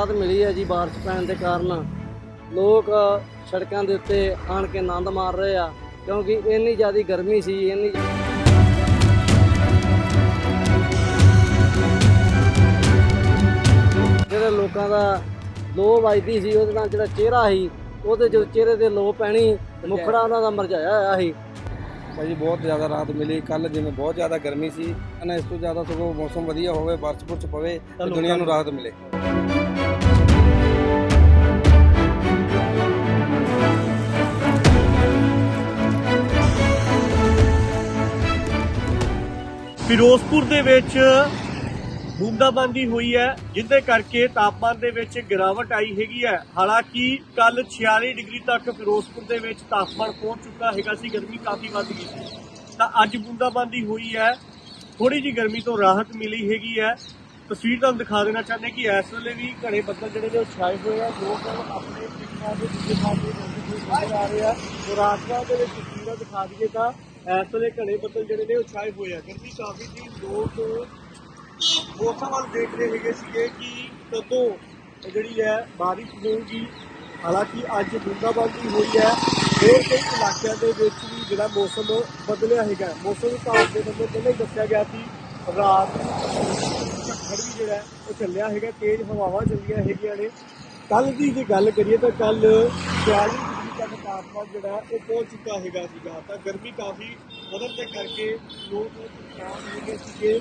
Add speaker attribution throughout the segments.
Speaker 1: ਰਾਹਤ ਮਿਲੀ ਹੈ ਜੀ ਬਾਰਿਸ਼ ਪੈਣ ਦੇ ਕਾਰਨ। ਲੋਕ ਸੜਕਾਂ ਦੇ ਉੱਤੇ ਆਣ ਕੇ ਆਨੰਦ ਮਾਰ ਰਹੇ ਆ ਕਿਉਂਕਿ ਇੰਨੀ ਜ਼ਿਆਦਾ ਗਰਮੀ ਸੀ ਇੰਨੀ ਜਿਹੜੇ ਲੋਕਾਂ ਦਾ ਲੋ ਵੱਜਦੀ ਸੀ ਉਹਦੇ ਨਾਲ ਜਿਹੜਾ ਚਿਹਰਾ ਸੀ ਉਹਦੇ ਜਦੋਂ ਚਿਹਰੇ ਤੇ ਲੋ ਪੈਣੀ ਮੁਖੜਾ ਉਹਨਾਂ ਦਾ ਮਰਝਾਇਆ ਹੋਇਆ ਸੀ।
Speaker 2: ਭਾਜੀ ਬਹੁਤ ਜ਼ਿਆਦਾ ਰਾਹਤ ਮਿਲੀ ਕੱਲ ਜਿਵੇਂ ਬਹੁਤ ਜ਼ਿਆਦਾ ਗਰਮੀ ਸੀ ਨਾ ਇਸ ਤੋਂ ਜ਼ਿਆਦਾ ਸਗੋਂ ਮੌਸਮ ਵਧੀਆ ਹੋਵੇ ਬਾਰਿਸ਼ ਬੁਰਸ਼ ਪਵੇ ਤੇ ਦੁਨੀਆ ਨੂੰ ਰਾਹਤ ਮਿਲੇ।
Speaker 3: ਫਿਰੋਜ਼ਪੁਰ ਦੇ ਵਿੱਚ ਬੂੰਦਾਬਾਂਦੀ ਹੋਈ ਹੈ ਜਿੱਦੇ ਕਰਕੇ ਤਾਪਮਾਨ ਦੇ ਵਿੱਚ ਗਿਰਾਵਟ ਆਈ ਹੈਗੀ ਹੈ। ਹਾਲਾਂਕਿ ਕੱਲ 46 ਡਿਗਰੀ ਤੱਕ ਫਿਰੋਜ਼ਪੁਰ ਦੇ ਵਿੱਚ ਤਾਪਮਾਨ ਪਹੁੰਚ ਚੁੱਕਾ ਹੈਗਾ ਸੀ, ਗਰਮੀ ਕਾਫੀ ਵੱਧ ਗਈ ਸੀ। ਤਾਂ ਅੱਜ ਬੂੰਦਾਬਾਂਦੀ ਹੋਈ ਹੈ ਥੋੜੀ ਜੀ ਗਰਮੀ ਤੋਂ ਰਾਹਤ ਮਿਲੀ ਹੈਗੀ ਹੈ। ਤਸਵੀਰ ਤੁਹਾਨੂੰ ਦਿਖਾ ਦੇਣਾ ਚਾਹੁੰਦੇ ਕਿ ਇਸ ਵੇਲੇ ਵੀ ਘੜੇ ਬੱਦਲ ਜਿਹੜੇ ਨੇ ਛਾਏ ਹੋਏ ਆ। ਲੋਕ ਆਪਣੇ ਪਿੰਡਾਂ ਦੇ ਦੂਜੇ ਪਾਸੇ ਆ ਰਹੇ ਆ। ਰਾਤ ਦੇ ਵਿੱਚ ਤਸਵੀਰਾਂ ਦਿਖਾ ਦਈਏ ਤਾਂ ਇਸ ਵੇਲੇ ਘਣੇ ਬੱਦਲ ਜਿਹੜੇ ਨੇ ਉਹ ਛਾਏ ਹੋਏ ਆ। ਗਰਮੀ ਕਾਫੀ ਸੀ। ਲੋਕ ਮੌਸਮ ਵੱਲ ਦੇਖ ਰਹੇ ਹੈਗੇ ਸੀਗੇ ਕਿ ਕਦੋਂ ਜਿਹੜੀ ਹੈ ਬਾਰਿਸ਼ ਹੋਊਗੀ। ਹਾਲਾਂਕਿ ਅੱਜ ਬੂੰਦਾਬਾਂਦੀ ਹੋਈ ਹੈ। ਹੋਰ ਕਈ ਇਲਾਕਿਆਂ ਦੇ ਵਿੱਚ ਵੀ ਜਿਹੜਾ ਮੌਸਮ ਬਦਲਿਆ ਹੈਗਾ। ਮੌਸਮ ਵਿਭਾਗ ਦੇ ਵੱਲੋਂ ਪਹਿਲਾਂ ਹੀ ਦੱਸਿਆ ਗਿਆ ਸੀ, ਰਾਤ ਝੱਖੜ ਵੀ ਜਿਹੜਾ ਉਹ ਚੱਲਿਆ ਹੈਗਾ। ਤੇਜ਼ ਹਵਾਵਾਂ ਚੱਲੀਆਂ ਹੈਗੀਆਂ ਨੇ। ਕੱਲ ਦੀ ਜੇ ਗੱਲ ਕਰੀਏ ਤਾਂ ਕੱਲ 42 ਤਾਪਮਾਨ ਜਿਹੜਾ ਉਹ ਪਹੁੰਚ ਚੁੱਕਾ ਹੈਗਾ ਸੀਗਾ। ਤਾਂ ਗਰਮੀ ਕਾਫੀ ਵਧਣ ਦੇ ਕਰਕੇ ਲੋਕ ਪਰੇਸ਼ਾਨ ਹੈਗੇ ਸੀਗੇ।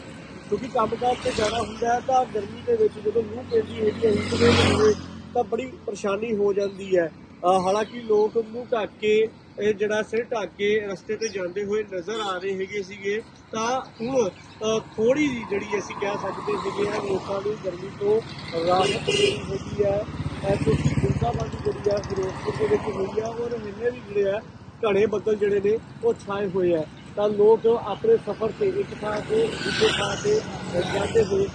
Speaker 3: ਕਿਉਂਕਿ ਕੰਮਕਾਜ ਤੇ ਜਾਣਾ ਹੁੰਦਾ ਹੈ, ਤਾਂ ਗਰਮੀ ਦੇ ਵਿੱਚ ਜਦੋਂ ਮੂੰਹ ਪੈਂਦੀ ਹੈਗੀ ਹੈ ਹੀਟ ਵੇਵ ਹੋਵੇ, ਤਾਂ ਬੜੀ ਪਰੇਸ਼ਾਨੀ ਹੋ ਜਾਂਦੀ ਹੈ। ਹਾਲਾਂਕਿ ਲੋਕ ਮੂੰਹ ਢੱਕ ਕੇ, ਇਹ ਜਿਹੜਾ ਸਿਰ ਢੱਕ ਕੇ ਰਸਤੇ ਤੇ ਜਾਂਦੇ ਹੋਏ ਨਜ਼ਰ ਆ ਰਹੇ ਹੈਗੇ ਸੀਗੇ। ਤਾਂ ਹੁਣ ਥੋੜੀ ਜਿਹੀ ਜਿਹੜੀ ਅਸੀਂ ਕਹਿ ਸਕਦੇ ਹੈਗੇ ਆ, ਲੋਕਾਂ ਨੂੰ ਗਰਮੀ ਤੋਂ ਰਾਹਤ ਮਿਲੀ ਹੈਗੀ ਹੈ। ਇਹ ਬੂੰਦਾਬਾਂਦੀ ਜਿਹੜੀ ਆ ਫਿਰੋਜ਼ਪੁਰ ਦੇ ਵਿੱਚ ਹੋਈ ਆ, ਔਰ ਹਿੱਲੇ ਵੀ ਜਿਹੜੇ ਆ ਘਣੇ ਬੱਦਲ ਜਿਹੜੇ ਨੇ, ਉਹ ਛਾਏ ਹੋਏ ਆ। ਤਾਂ ਲੋਕ ਆਪਣੇ ਸਫ਼ਰ ਤੇ ਇੱਕ ਥਾਂ 'ਤੇ, ਦੂਜੇ ਥਾਂ ਤੇ ਜਾਂਦੇ ਹੋਏ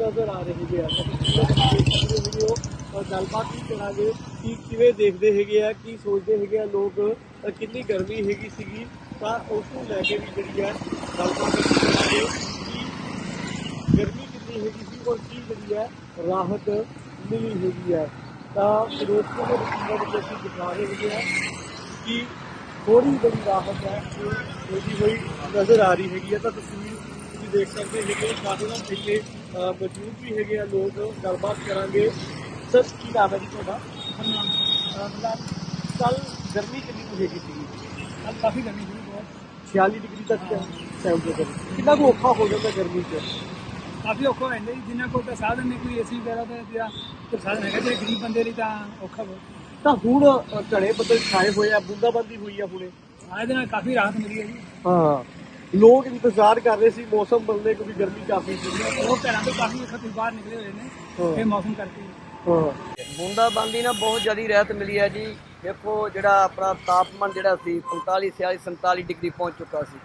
Speaker 3: ਨਜ਼ਰ ਆ ਰਹੇ ਹੈਗੇ ਆ। ਤਾਂ ਤੁਸੀਂ ਗੱਲਬਾਤ ਵੀ ਕਰਾਂਗੇ ਕਿ ਕਿਵੇਂ ਦੇਖਦੇ ਹੈਗੇ ਆ, ਕੀ ਸੋਚਦੇ ਹੈਗੇ ਆ ਲੋਕ ਕਿੰਨੀ ਗਰਮੀ ਹੈਗੀ ਸੀਗੀ, ਤਾਂ ਉਸ ਨੂੰ ਲੈ ਕੇ ਵੀ ਜਿਹੜੀ ਆ ਗੱਲਬਾਤ ਕਰਾਂਗੇ ਕਿ ਗਰਮੀ ਕਿੰਨੀ ਹੈਗੀ ਸੀ, ਔਰ ਕੀ ਜਿਹੜੀ ਹੈ ਰਾਹਤ ਮਿਲੀ ਹੈਗੀ ਹੈ ਤਾਂ ਫਿਰੋਜ਼ਪੁਰ ਦੇ ਵਿੱਚ ਵਿੱਚ ਅਸੀਂ ਦਿਖਾ ਰਹੇ ਆ ਕਿ ਥੋੜੀ ਬੜੀ ਰਾਹਤ ਹੈ ਜੋ ਮਿਲਦੀ ਹੋਈ ਨਜ਼ਰ ਆ ਰਹੀ ਹੈਗੀ ਹੈ। ਤਾਂ ਤਸਵੀਰ ਤੁਸੀਂ ਦੇਖ ਸਕਦੇ ਹੈਗੇ ਹੋ, ਕਾਫੀ ਨਾਲ ਇੱਥੇ ਮੌਜੂਦ ਵੀ ਹੈਗੇ ਆ ਲੋਕ ਗੱਲਬਾਤ ਕਰਾਂਗੇ। ਸਰ ਕੀ ਨਾਮ ਹੈ ਜੀ ਤੁਹਾਡਾ? ਕੱਲ ਗਰਮੀ ਕਿੰਨੀ ਕੁ ਹੈਗੀ ਸੀ?
Speaker 4: ਕੱਲ ਕਾਫੀ ਗਰਮੀ ਸੀ ਬਹੁਤ।
Speaker 3: 46 ਡਿਗਰੀ ਤੱਕ ਟੈਂਪਰੇਚਰ ਕਿੰਨਾ ਕੁ ਔਖਾ ਹੋ ਜਾਂਦਾ ਗਰਮੀ 'ਚ?
Speaker 4: ਕਾਫੀ ਔਖਾ ਹੋ ਜਾਂਦਾ ਜੀ ਜਿੰਨਾ ਕੋਲ ਤਾਂ ਸਾਧਨ ਨਹੀਂ ਕੋਈ ਏਸੀ ਵਗੈਰਾ ਤੇ ਜਾਂ ਕੋਈ ਸਾਧਨ ਹੈਗਾ ਤੇ ਗਰੀਬ ਬੰਦੇ ਲਈ ਤਾਂ ਔਖਾ ਬਹੁਤ।
Speaker 3: ਤਾਂ ਹੁਣ ਘਣੇ ਬੱਦਲ ਛਾਏ ਹੋਏ ਆ ਬੂੰਦਾਬਾਂਦੀ ਹੋਈ ਆ ਹੁਣੇ।
Speaker 4: ਆ ਇਹਦੇ ਨਾਲ ਕਾਫੀ ਰਾਹਤ ਮਿਲੀ ਹੈ ਜੀ।
Speaker 3: ਹਾਂ ਲੋਕ ਇੰਤਜ਼ਾਰ ਕਰ ਰਹੇ ਸੀ ਮੌਸਮ ਬਦਲਣੇ ਕਿਉਂਕਿ ਗਰਮੀ ਕਾਫੀ ਸੀ।
Speaker 4: ਉਹ ਘਰਾਂ ਤੋਂ ਕਾਫੀ ਵਕਤ ਬਾਹਰ ਨਿਕਲੇ ਹੋਏ ਨੇ। ਇਹ ਮੌਸਮ ਕਰਕੇ।
Speaker 3: ਹਾਂ।
Speaker 1: ਬੂੰਦਾਬਾਂਦੀ ਨਾਲ ਬਹੁਤ ਜ਼ਿਆਦਾ ਰਹਿਤ ਮਿਲੀ ਹੈ ਜੀ। ਦੇਖੋ ਜਿਹੜਾ ਆਪਣਾ ਤਾਪਮਾਨ ਜਿਹੜਾ ਸੀ 45 46 47 ਡਿਗਰੀ ਪਹੁੰਚ ਚੁੱਕਾ ਸੀ।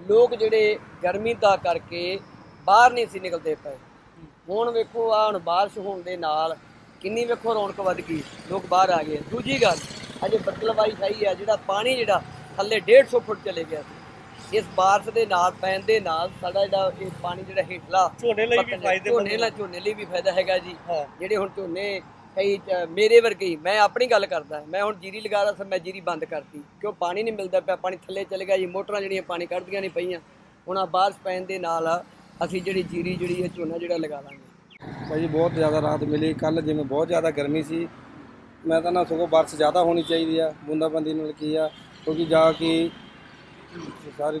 Speaker 1: ਲੋਕ ਜਿਹੜੇ ਗਰਮੀ ਦਾ ਕਰਕੇ ਬਾਹਰ ਨਹੀਂ ਸੀ ਨਿਕਲਦੇ ਪਏ। ਹੁਣ ਵੇਖੋ ਆ ਹੁਣ ਬਾਰਿਸ਼ ਹੋਣ ਦੇ ਨਾਲ ਕਿੰਨੀ ਵੇਖੋ ਰੌਣਕ ਵੱਧ ਗਈ। ਲੋਕ ਬਾਹਰ ਆ ਗਏ। ਦੂਜੀ ਗੱਲ ਅਜੇ ਬੱਦਲਵਾਈ ਛਾਈ ਹੈ ਜਿਹੜਾ ਪਾਣੀ ਜਿਹੜਾ ਥੱਲੇ 150 ਫੁੱਟ ਚਲੇ ਗਿਆ ਸੀ। ਇਸ ਬਾਰਿਸ਼ ਦੇ ਨਾਲ ਪੈਣ ਦੇ ਨਾਲ ਸਾਡਾ ਜਿਹੜਾ ਇਹ ਪਾਣੀ ਜਿਹੜਾ ਹੇਠਲਾ
Speaker 3: ਝੋਨੇ ਲਈ ਵੀ ਫਾਇਦੇਮੰਦ
Speaker 1: ਝੋਨੇ ਲਈ ਝੋਨੇ ਲਈ ਵੀ ਫਾਇਦਾ ਹੈਗਾ ਜੀ। ਜਿਹੜੇ ਹੁਣ ਝੋਨੇ ਕਈ ਮੇਰੇ ਵਰਗੇ ਮੈਂ ਆਪਣੀ ਗੱਲ ਕਰਦਾ ਮੈਂ ਹੁਣ ਜੀਰੀ ਲਗਾ ਰਿਹਾ ਸੀ ਮੈਂ ਜੀਰੀ ਬੰਦ ਕਰਤੀ। ਕਿਉਂ ਪਾਣੀ ਨਹੀਂ ਮਿਲਦਾ ਪਿਆ? ਪਾਣੀ ਥੱਲੇ ਚਲੇ ਗਿਆ ਜੀ ਮੋਟਰਾਂ ਜਿਹੜੀਆਂ ਪਾਣੀ ਕੱਢਦੀਆਂ ਨਹੀਂ ਪਈਆਂ। ਹੁਣ ਆ ਬਾਰਿਸ਼ ਪੈਣ ਦੇ ਨਾਲ ਅਸੀਂ ਜਿਹੜੀ ਜੀਰੀ ਜਿਹੜੀ ਹੈ ਝੋਨਾ ਜਿਹੜਾ ਲਗਾ ਲਾਂਗੇ।
Speaker 2: ਭਾਜੀ ਬਹੁਤ ਜ਼ਿਆਦਾ ਰਾਹਤ ਮਿਲੀ। ਕੱਲ ਜਿਵੇਂ ਬਹੁਤ ਜ਼ਿਆਦਾ ਗਰਮੀ ਸੀ। ਮੈਂ ਤਾਂ ਨਾ ਸਗੋਂ ਬਾਰਿਸ਼ ਜ਼ਿਆਦਾ ਹੋਣੀ ਚਾਹੀਦੀ ਆ। ਬੂੰਦਾਬਾਂਦੀ ਨਾਲ ਕੀ ਆ ਕਿਉਂਕਿ ਜਾ ਕੇ ਸਾਰੀ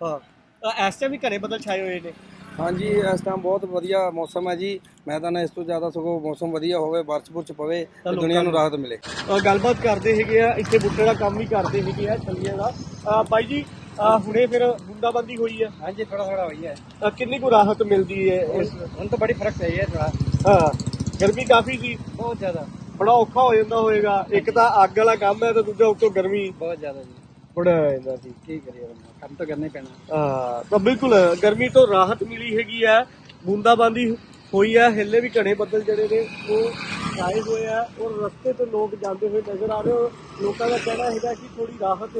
Speaker 3: ਹਾਂ। ਤਾਂ ਇਸ ਟਾਈਮ ਵੀ ਘਰੇ ਬੱਦਲ ਛਾਏ ਹੋਏ ਨੇ।
Speaker 2: ਹਾਂਜੀ ਇਸ ਟਾਈਮ ਬਹੁਤ ਵਧੀਆ ਮੌਸਮ ਹੈ ਜੀ। ਮੈਂ ਤਾਂ ਨਾ ਇਸ ਤੋਂ ਜ਼ਿਆਦਾ ਸਗੋਂ ਮੌਸਮ ਵਧੀਆ ਹੋਵੇ ਬਾਰਿਸ਼ ਬੁਰਸ਼ ਪਵੇ ਤੇ ਦੁਨੀਆ ਨੂੰ ਰਾਹਤ ਮਿਲੇ।
Speaker 3: ਗੱਲਬਾਤ ਕਰਦੇ ਹੈਗੇ ਆ ਇੱਥੇ ਬੁੱਟੇ ਦਾ ਕੰਮ ਵੀ ਕਰਦੇ ਹੈਗੇ ਆ ਛੱਲੀਆਂ ਦਾ। ਬਾਈ ਜੀ ਅ, ਹੁਣੇ ਫਿਰ ਬੂੰਦਾਬਾਂਦੀ ਹੋਈ ਹੈ।
Speaker 4: ਹਾਂਜੀ ਥੋੜਾ ਥੋੜਾ ਹੋਈ ਹੈ।
Speaker 3: ਅ, ਕਿੰਨੀ ਕੁ ਰਾਹਤ ਮਿਲਦੀ ਹੈ ਇਸ
Speaker 4: ਹੁਣ ਤਾਂ ਬੜੀ ਫ਼ਰਕ ਪਈ ਹੈ ਥੋੜਾ
Speaker 3: ਹਾਂ ਗਰਮੀ ਕਾਫੀ ਸੀ।
Speaker 4: ਬਹੁਤ ਜ਼ਿਆਦਾ।
Speaker 3: ਬੜਾ ਔਖਾ ਹੋ ਜਾਂਦਾ ਹੋਵੇਗਾ ਇੱਕ ਤਾਂ ਅੱਗ ਵਾਲਾ ਕੰਮ ਹੈ ਤੇ ਦੂਜਾ ਉੱਤੋਂ ਗਰਮੀ।
Speaker 4: ਬਹੁਤ ਜ਼ਿਆਦਾ ਜੀ।
Speaker 3: ਬੜਾ ਹੋ ਜਾਂਦਾ ਸੀ।
Speaker 4: ਕੀ ਕਰੀਏ ਬੰਦਾ ਕੰਮ ਤਾਂ ਕਰਨਾ ਹੀ ਪੈਣਾ।
Speaker 3: ਹਾਂ ਤਾਂ ਬਿਲਕੁਲ ਗਰਮੀ ਤੋਂ ਰਾਹਤ ਮਿਲੀ ਹੈਗੀ ਹੈ। ਬੂੰਦਾਬਾਂਦੀ ਹੋਈ ਹੈ ਹਿੱਲੇ ਵੀ ਘਣੇ ਬੱਦਲ ਜਿਹੜੇ ਨੇ ਉਹ ਛਾਏ ਹੋਏ ਆ। ਔਰ ਰਸਤੇ ਤੇ ਲੋਕ ਜਾਂਦੇ ਹੋਏ ਨਜ਼ਰ ਆ ਰਹੇ ਹੋ। ਲੋਕਾਂ ਦਾ ਕਹਿਣਾ ਹੈਗਾ ਕਿ ਥੋੜੀ ਰਾਹਤ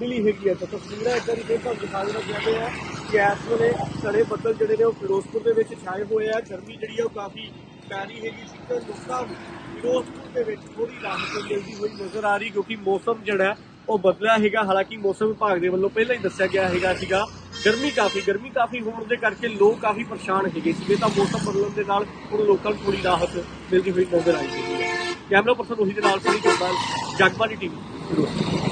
Speaker 3: ਮਿਲੀ ਹੈਗੀ ਹੈ। ਤਾਂ ਤਸਵੀਰਾਂ ਇੱਧਰ ਦੀ ਤੁਹਾਨੂੰ ਦਿਖਾ ਦੇਣਾ ਚਾਹੁੰਦੇ ਆ ਕਿ ਇਸ ਵੇਲੇ ਘਣੇ ਬੱਦਲ ਜਿਹੜੇ ਨੇ ਉਹ ਫਿਰੋਜ਼ਪੁਰ ਦੇ ਵਿੱਚ ਛਾਏ ਹੋਏ ਆ। ਗਰਮੀ ਜਿਹੜੀ ਆ ਉਹ ਕਾਫੀ ਪੈ ਰਹੀ ਹੈਗੀ ਸੀ ਤੇ ਲੋਕਾਂ ਨੂੰ ਫਿਰੋਜ਼ਪੁਰ ਦੇ ਵਿੱਚ ਥੋੜੀ ਰਾਹਤ ਮਿਲਦੀ ਹੋਈ ਨਜ਼ਰ ਆ ਰਹੀ ਕਿਉਂਕਿ ਮੌਸਮ ਜਿਹੜਾ ਉਹ ਬਦਲਿਆ ਹੈਗਾ। ਹਾਲਾਂਕਿ ਮੌਸਮ ਵਿਭਾਗ ਦੇ ਵੱਲੋਂ ਪਹਿਲਾਂ ਹੀ ਦੱਸਿਆ ਗਿਆ ਹੈਗਾ ਸੀਗਾ, ਗਰਮੀ ਕਾਫੀ ਗਰਮੀ ਕਾਫੀ ਹੋਣ ਦੇ ਕਰਕੇ ਲੋਕ ਕਾਫੀ ਪਰੇਸ਼ਾਨ ਹੈਗੇ ਸੀਗੇ ਤਾਂ ਮੌਸਮ ਬਦਲਣ ਦੇ ਨਾਲ ਹੁਣ ਲੋਕਾਂ ਨੂੰ ਥੋੜੀ ਰਾਹਤ ਮਿਲਦੀ ਹੋਈ ਨਜ਼ਰ ਆਈ ਹੈਗੀ ਹੈ। ਕੈਮਰਾ ਪਰਸਨ ਉਹੀ ਦੇ ਨਾਲ ਸਨੀ ਚੋਪਾਲ ਜਗਬਾਨੀ ਟੀਵੀ, ਫਿਰੋਜ਼ਪੁਰ।